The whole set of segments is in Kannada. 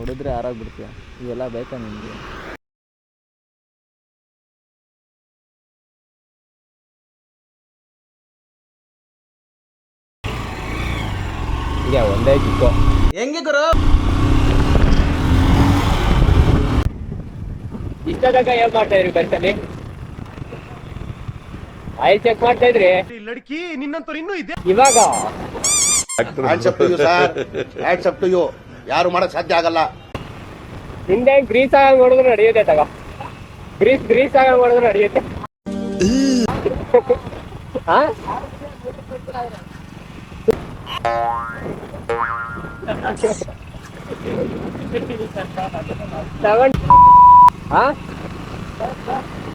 ಹೊಡೆದ್ರೆ ಹಾರಾಗ್ಬಿಡ್ತೀಯ. ಇವೆಲ್ಲ ಬೇಕಾ ನಿಮಗೆ? ಈಗ ಒಂದೇ ಚಿಕ್ಕ. ಹೆಂಗೆ ಗುರು? ಇಷ್ಟದಾಗ ಏನ್ ಮಾಡ್ತಾ ಇದ್ರಿ ಬರ್ತಾನೆ ಆಯಿಲ್ ಚೆಕ್ ಮಾಡ್ತಾ ಇದ್ರಿ? ಲಡ್ಕಿ ನಿನ್ನಂತೂ ಇನ್ನೂ ಇದೆ. ಇವಾಗ? Up to you sir up to you ಯಾರು ಮಾಡಕ್ ಸಾಧ್ಯ ಆಗಲ್ಲ. ಹಿಂದೆ ಗ್ರೀಸ್ ಆಗ ನೋಡಿದ್ರು ನಡೆಯುತ್ತೆ ತಗ. ಗ್ರೀಸ್ ಗ್ರೀಸ್ ಆಗ ನೋಡಿದ್ರು ನಡೆಯುತ್ತೆ. ಹಾ ತಗೊಂಡ್. ಹಾ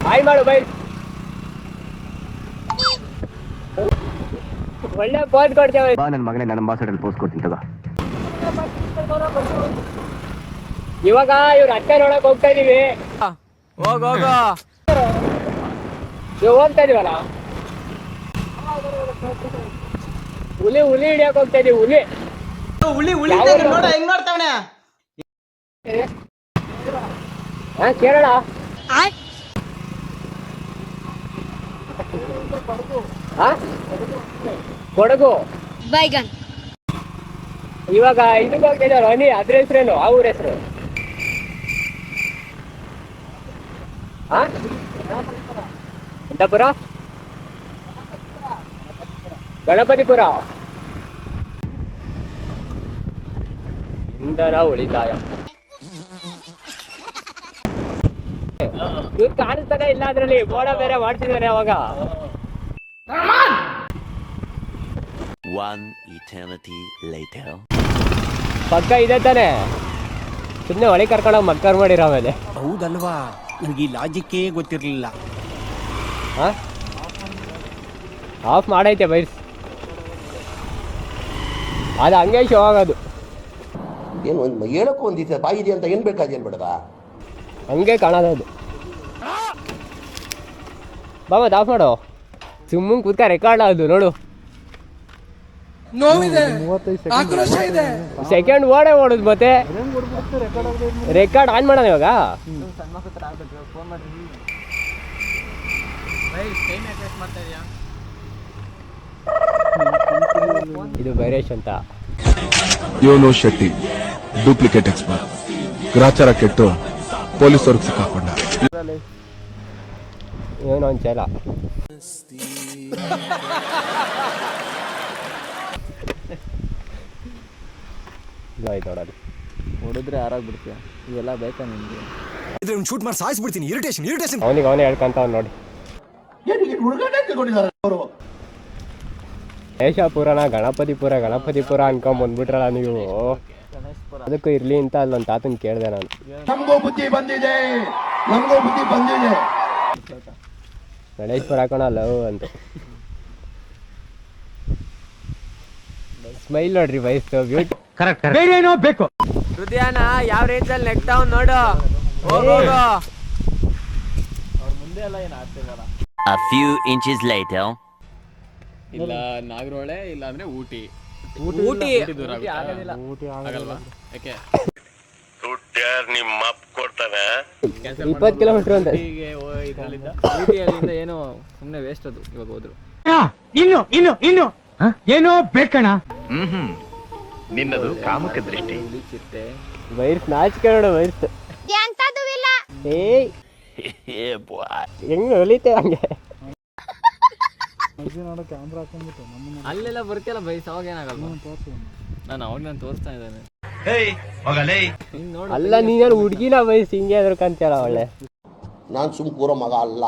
ಬಾಯ್ ಮಾಡು ಬೈ ಒಳ್ಳೆ ಪೋಸ್ ಕೊಡ್ತೇವೆ. ಬಾ ನನ್ನ ಮಗನೇ ನನ್ನ ಅಂಬಾಸಡರ್ ಪೋಸ್ ಕೊಡ್ತೀನಿ ತಗೋ. ಇವಾಗ ಇವ್ರ ಅತ್ತೆ ನೋಡಕ್ ಹೋಗ್ತಾ ಇದೀವಿ. ಹೋಗ ಹೋಗ. ಹೋಗ್ತಾ ಇದೀವಲ್ಲ? ಹುಲಿ ಹುಲಿ ಹಿಡಿಯಕ್ ಹೋಗ್ತಾ ಇದೀವಿ ಹುಲಿ. ಹುಲಿ ಹುಲಿ ನೋಡ ಹೆಂಗ್ ನೋಡ್ತಾವನೆ ಹಾ ಕೇಳೋಣ. ಹಾ? ಕೊಡಗು. ಬೈಗನ್. ಇವಾಗ ಇದು ಹೋಗ್ತಾ ಇದ್ದಾರೆ ಹನಿ ಅದ್ರ ಹೆಸರೇನು? ಆ ಊರ ಹೆಸರು? ಹಾ ಎಂತಪುರ ಗಣಪತಿಪುರ. ಇಂಧನ ಉಳಿತಾಯ. ಇವ್ ಕಾಣಿಸ್ತಾನೆ ಇಲ್ಲ ಅದ್ರಲ್ಲಿ? ಬೋಡ ಬೇರೆ ಮಾಡ್ತಿದ್ದಾರೆ ಅವಾಗ. One eternity later. ಪಕ್ಕ ಇದೆ ತಾನೆ. ಸುಮ್ಮನೆ ಒಳಗೆ ಕರ್ಕೊಂಡೋಗಿ ಮಕ್ಕರ್ ಮಾಡಿರೋ ಮೇಲೆ ಹೌದಲ್ವಾ? ನನಗೆ ಈ ಲಾಜಿಕ್ಕೇ ಗೊತ್ತಿರಲಿಲ್ಲ. ಹಾ ಆಫ್ ಮಾಡೈತೆ ಬೈಸ್ ಅದು ಹಂಗೆ ಶೋ ಆಗೋದು. ಏನು ಒಂದು ಹೇಳಕ್ಕೂ ಒಂದು ದಿವಸ ಬಾಯಿದೆ ಅಂತ ಏನ್ ಬೇಕಾದೇನು ಬೇಡದ ಹಂಗೆ ಕಾಣೋದು ಅದು. ಬಾಬಾ ಆಫ್ ಮಾಡು. ಸುಮ್ಮನೆ ಕೂತ್ಕ ರೆಕಾರ್ಡ್ ಅದು ನೋಡು. ಸೆಕೆಂಡ್ ಓಡೇ ಓಡುದು ಮತ್ತೆ? ರೆಕಾರ್ಡ್ ಆನ್ ಮಾಡೋಣ ಇವಾಗ? ಇದು ಬೈರೇಶ್ ಅಂತ. ಯೋನೋ ಶೆಟ್ಟಿ ಡೂಪ್ಲಿಕೇಟ್ ಎಕ್ಸ್ಪರ್ಟ್ ಗ್ರಾಚಾರ ಕೆಟ್ಟು ಪೊಲೀಸವ್ರಿಗೆ ಸಿಕ್ಕಾಕೊಂಡ. ಏನೋ ಒಂದು ಚಲ ಆಯ್ತು ಹೊಡಿದ್ರೆ ಯಾರಾಗ್ಬಿಡ್ತೀಯ ಇವೆಲ್ಲ ಬೇಕಾ ನಿಮಗೆ? ಇದ್ರೆ ಶೂಟ್ ಮಾಡಿ ಸಾಯಿಸ್ಬಿಡ್ತೀನಿ. ಇರಿಟೇಷನ್ ಇರಿಟೇಷನ್ ಅವನಿಗೆ ಅವನೇ ಹೇಳ್ಕೊಂತ ನೋಡಿ. ಏಷಾಪುರನ ಗಣಪತಿಪುರ ಗಣಪತಿಪುರ ಅನ್ಕೊಂಡ್ ಬಂದ್ಬಿಟ್ರಲ್ಲ ನೀವು. ಅದಕ್ಕೂ ಇರ್ಲಿ ಅಂತ ಅಲ್ಲೊಂದು ತಾತನ್ ಕೇಳಿದೆ ನಾನು. ನಮಗೂ ಬುದ್ಧಿ ಬಂದಿದೆ. ನಮಗೂ ಬುದ್ಧಿ ಬಂದಿದೆ. ಗಣೇಶ್ಪುರ ಹಾಕೋಣ ಲವ್ ಅಂತ. ಸ್ಮೈಲ್ ನೋಡ್ರಿ ವಯಸ್ಸು ಬ್ಯೂಟಿ ಹೃದಯನ ಯಾವ ರೇಂಜಲ್ಲಿ ನೆಗ್ತಾವ್ ನೋಡು. ಹೋಗ ಹೋಗ A few inches later. ಇಲ್ಲ ನಾಗರೋಳೆ ಇಲ್ಲ ಅಂದ್ರೆ ಊಟಿ ಊಟಿ ದೂರ ಊಟಿ ಆಗಲ್ವಾ? ಯಾಕೆ? ಇಪ್ಪತ್ತು ಕಿಲೋಮೀಟರ್ ಅಂತ. ಹೀಗೆ ಇದ್ರಲ್ಲಿಂದ ಊಟಿಯಲ್ಲಿಂದ ಏನೋ ಸುಮ್ಮನೆ ವೇಸ್ಟ್ ಅದು ಇವಾಗ ಹೋದ್ರು. ಇನ್ನು ಇನ್ನು ಇನ್ನು. ಏನೋ ಬೇಕಣ ನಿನ್ನದು ಕಾಮಕ ದೃಷ್ಟಿ. ವೈರ್ಸ್ ನಾಚಿಕೆ ನೋಡು ವೈರ್ಸ್. ಏಯ್. boy. ಹೆಂಗ್ ಹೊಲಿತೆ ಹಂಗೆ? ಅಲ್ಲೆಲ್ಲ ಬರ್ತಿಲ್ಲ ಬೈಸ್ ಅವಾಗ ಏನಾಗಲ್ವಾ ನಾನು ಅವಾಗ ನಾನು ತೋರಿಸ್ತಾ ಇದ್ದಾನೆ. ಹಿಂಗ್ ನೋಡು. ಅಲ್ಲ ನೀನೇನು ಹುಡ್ಗಿನ ಬೈಸ್ ಹಿಂಗೆ ಅದ್ರಕಂತೀಯಲ್ಲ ಒಳ್ಳೆ. ನಾನು ಸುಮ್ ಕೂರೋ ಮಗ ಅಲ್ಲ.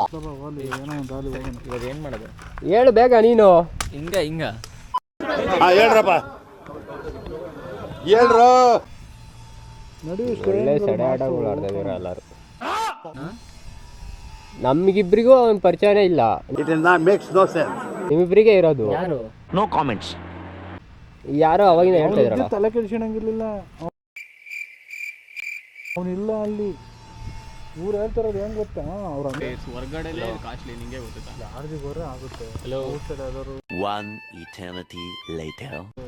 ಇವಾಗ ಏನ್ ಮಾಡೋದು? ಹೇಳು ಬೇಗ ನೀನು. ಹಿಂಗ ಹಿಂಗ. ಹೇಳ್ರಪ್ಪ. ಹೇಳ್ರು. ಒಳ್ಳೆ ಸಡೆ ಆಟಗಳು ಆಡ್ತಾ ಇದಾರೆ ಎಲ್ಲಾರು. ನಮ್ಗಿಬ್ರಿಗೂ ಅವ್ನ ಪರಿಚಯನೇ ಇಲ್ಲ. It is not makes no sense ನಿಮ್ಮಿಬ್ರಿಗೆ ಇರೋದು? ಯಾರು? No comments. ಯಾರೋ ಅವಾಗಿನ ಹೇಳ್ತಾ ಇದ್ರಲ್ಲ. ತಲೆ ಕೆಡಿಸ್ಕೊಂಡಂಗಿರ್ಲಿಲ್ಲ. ಅವನಿಲ್ಲ ಅಲ್ಲಿ. ಊರ ಹೇಳ್ತಾರೋದು ಹೆಂಗ್ ಗೊತ್ತಾ? ಅವ್ರ ಹೊರಗಡೆ ಕಾಸ್ಟ್ಲಿ ನಿಂಗೆ ಗೊತ್ತಾ ಹೋದ್ರೆ ಆಗುತ್ತೆ? ಹಲೋ ಇಟರ್ನಿಟಿ ಯಾವ್ದಾದ್ರು